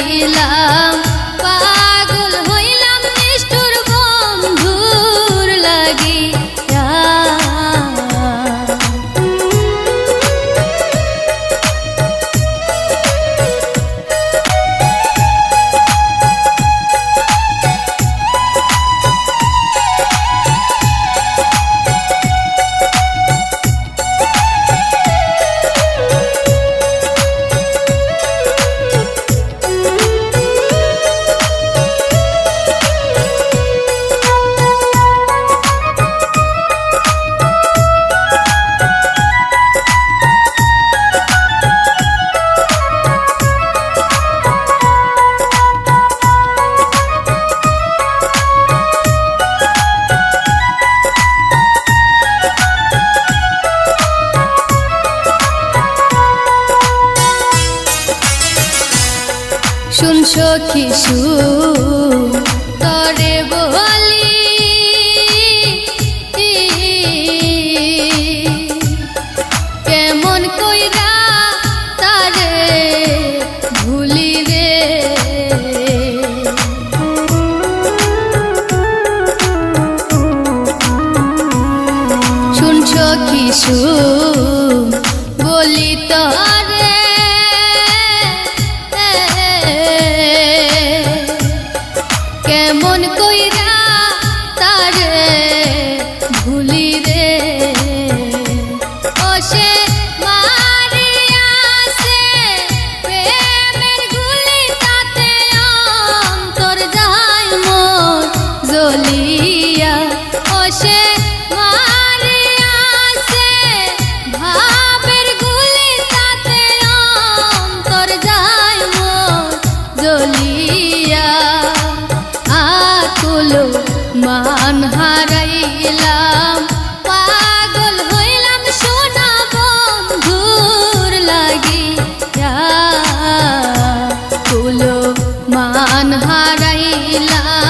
পাইলা শুন সখী তরে বলি কেমন কইরা তারে ভুলি রে শুন সখী বলি তার মান হারাইলাম। পাগল হইলাম সোনা বন্ধুর লাগি। কুলো মান হারাইলাম।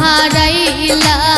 হারাইলা